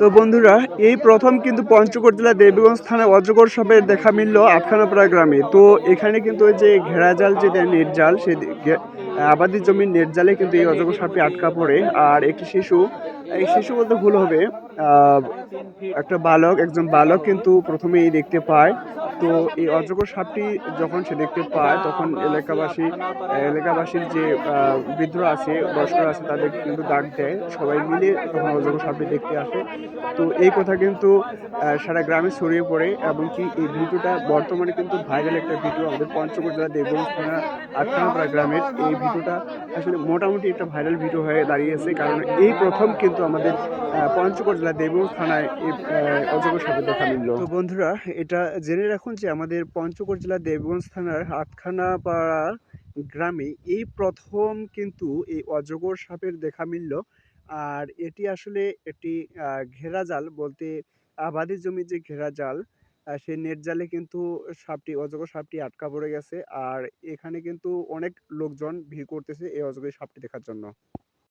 তো বন্ধুরা, এই প্রথম কিন্তু পঞ্চগড় জেলা দেবীগঞ্জ থানায় অজগর সাপের দেখা মিলল আটখানাপাড়া গ্রামে। তো এখানে কিন্তু ওই যে ঘেরা জাল যে নেট জাল, সে আবাদি জমির নেট জালে কিন্তু এই অজগর সাপটি আটকা পড়ে। আর একটি শিশু, এই শিশু বলতে ভুল হবে একটা বালক, একজন বালক কিন্তু প্রথমেই দেখতে পায়। তো এই অজগর সাপটি যখন সে দেখতে পায়, তখন এলাকাবাসী, এলাকাবাসীর যে বৃদ্ধরা আছে, বয়স্করা আছে, তাদের কিন্তু ডাক দেয়। সবাই মিলে তখন অজগর সাপটি দেখতে আসে। তো এই কথা কিন্তু সারা গ্রামে ছড়িয়ে পড়ে এবং কি এই ভিডিওটা বর্তমানে কিন্তু ভাইরাল একটা ভিডিও আমাদের পঞ্চগড় জেলা দেবগঞ্জ থানা আটখানাপাড়া গ্রামের। এই ভিডিওটা আসলে মোটামুটি একটা ভাইরাল ভিডিও হয়ে দাঁড়িয়েছে কারণ এই প্রথম কিন্তু আমাদের পঞ্চগড় জেলা দেবগঞ্জ থানায় এই অজগর সাপে দেখা মিলল। তো বন্ধুরা, এটা জেনে রাখুন যে আমাদের পঞ্চগড় জেলার দেবগঞ্জ থানার আটখানাপাড়া গ্রামে এই প্রথম কিন্তু এই অজগর সাপের দেখা মিলল। আর এটি আসলে একটি ঘেরা জাল বলতে আবাদি জমির যে ঘেরা জাল সেই নেট জালে কিন্তু সাপটি, অজগর সাপটি আটকা পড়ে গেছে। আর এখানে কিন্তু অনেক লোকজন ভিড় করতেছে এই অজগর সাপটি দেখার জন্য।